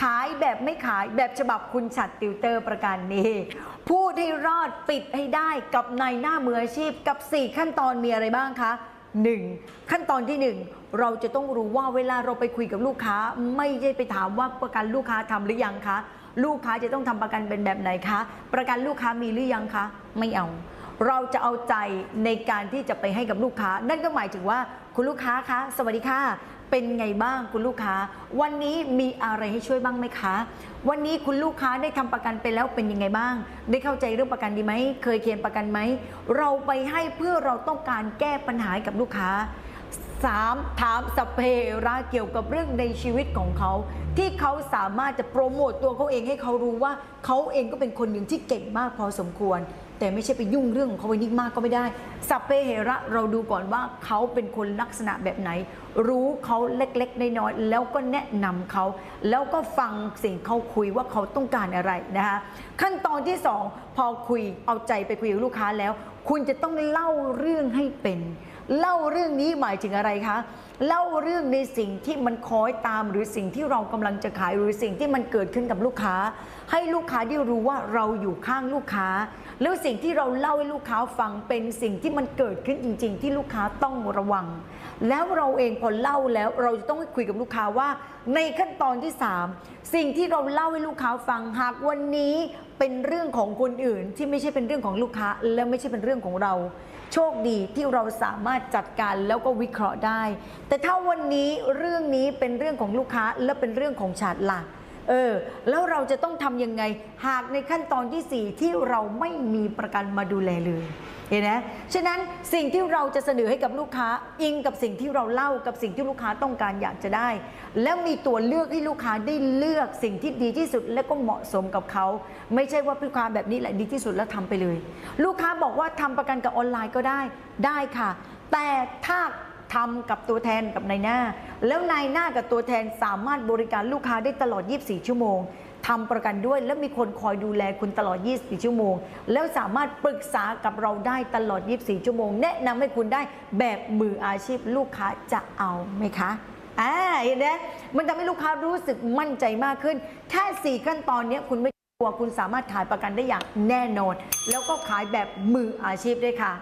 ขายแบบไม่ขายแบบฉบับคุณฉัดติวเตอร์ประกันนี้ พูดให้รอดปิดให้ได้กับในหน้ามืออาชีพกับ 4 ขั้นตอนมีอะไรบ้างคะ 1. ขั้นตอนที่ 1 เราจะต้องรู้ว่าเวลาเราไปคุยกับลูกค้า ไม่ใช่ไปถามว่าประกันลูกค้าทำหรือยังคะ ลูกค้าจะต้องทำประกันเป็นแบบไหนคะ ประกันลูกค้ามีหรือยังคะ ไม่เอา เราจะเอาใจในการที่จะไปให้กับลูกค้า นั่นก็หมายถึงว่าคุณลูกค้าคะ สวัสดีค่ะ เป็นไงบ้างคุณลูกค้า วันนี้มีอะไรให้ช่วยบ้างไหมคะ วันนี้คุณลูกค้าได้ทำประกันไปแล้วเป็นยังไงบ้าง ได้เข้าใจเรื่องประกันดีไหม เคยเขียนประกันไหม เราไปให้เพื่อเราต้องการแก้ปัญหาให้กับลูกค้า สามถามสเพระเกี่ยวกับเรื่องในชีวิตของเขา ที่เขาสามารถจะโปรโมตตัวเขาเองให้เขารู้ว่าเขาเองก็เป็นคนหนึ่งที่เก่งมากพอสมควร แต่ไม่ใช่ไปยุ่งเรื่องของเขาไว้นิ่งมากก็ไม่ได้สัพเพเหระเราดูก่อนว่าเขาเป็นคนลักษณะแบบไหน รู้เขาเล็กๆน้อยๆแล้วก็แนะนำเขา แล้วก็ฟังสิ่งเขาคุยว่าเขาต้องการอะไรนะคะขั้นตอนที่สองพอคุยเอาใจไปคุยกับลูกค้าแล้ว คุณจะต้องเล่าเรื่องให้เป็น เล่าเรื่องนี้หมายถึงอะไรคะ เล่าเรื่องในสิ่งที่มันคอยตามหรือสิ่งที่เรากำลังจะขายหรือสิ่งที่มันเกิดขึ้นกับลูกค้า ให้ลูกค้าได้รู้ว่าเราอยู่ข้างลูกค้า แล้วสิ่งที่เราเล่าให้ลูกค้าฟังเป็นสิ่งที่มันเกิดขึ้นจริง ๆ ที่ลูกค้าต้องระวัง แล้วเราเองพอเล่าแล้วเราจะต้องคุยกับลูกค้าว่า ในขั้นตอนที่ 3 สิ่งที่เราเล่าให้ลูกค้าฟังหากวันนี้เป็นเรื่องของคนอื่นที่ไม่ใช่เป็นเรื่องของลูกค้า และไม่ใช่เป็นเรื่องของเรา โชคดีที่เราสามารถจัดการแล้วก็วิเคราะห์ได้ แต่ถ้าวันนี้เรื่องนี้เป็นเรื่องของลูกค้าและเป็นเรื่องของฉันล่ะเออแล้วเราจะต้องทำยังไงหากในขั้นตอนที่ 4 ที่เราไม่มีประกันมาดูแลเลยเห็นไหมฉะนั้นสิ่งที่เราจะเสนอให้กับลูกค้าอิงกับสิ่งที่เราเล่ากับสิ่งที่ลูกค้าต้องการอยากจะได้ แล้วมีตัวเลือกให้ลูกค้าได้เลือกสิ่งที่ดีที่สุดและก็เหมาะสมกับเขา ไม่ใช่ว่าลูกค้าแบบนี้แหละดีที่สุดแล้วทำไปเลย ลูกค้าบอกว่าทำประกันกับออนไลน์ก็ได้ได้ค่ะ แต่ถ้าทำกับตัวแทนกับนายหน้า แล้วนายหน้ากับตัวแทนสามารถบริการลูกค้าได้ตลอด 24 ชั่วโมงทำประกันด้วยแล้วมีคนคอยดูแลคุณตลอด 24 ชั่วโมง แล้วสามารถปรึกษากับเราได้ตลอด 24 ชั่วโมง แนะนำให้คุณได้แบบมืออาชีพลูกค้าจะเอาไหมคะอ่าเห็นไหมมันทำให้ลูกค้ารู้สึกมั่นใจมากขึ้น แค่4ขั้นตอนนี้คุณไม่กลัวคุณสามารถขายประกันได้อย่างแน่นอน แล้วก็ขายแบบมืออาชีพด้วยค่ะ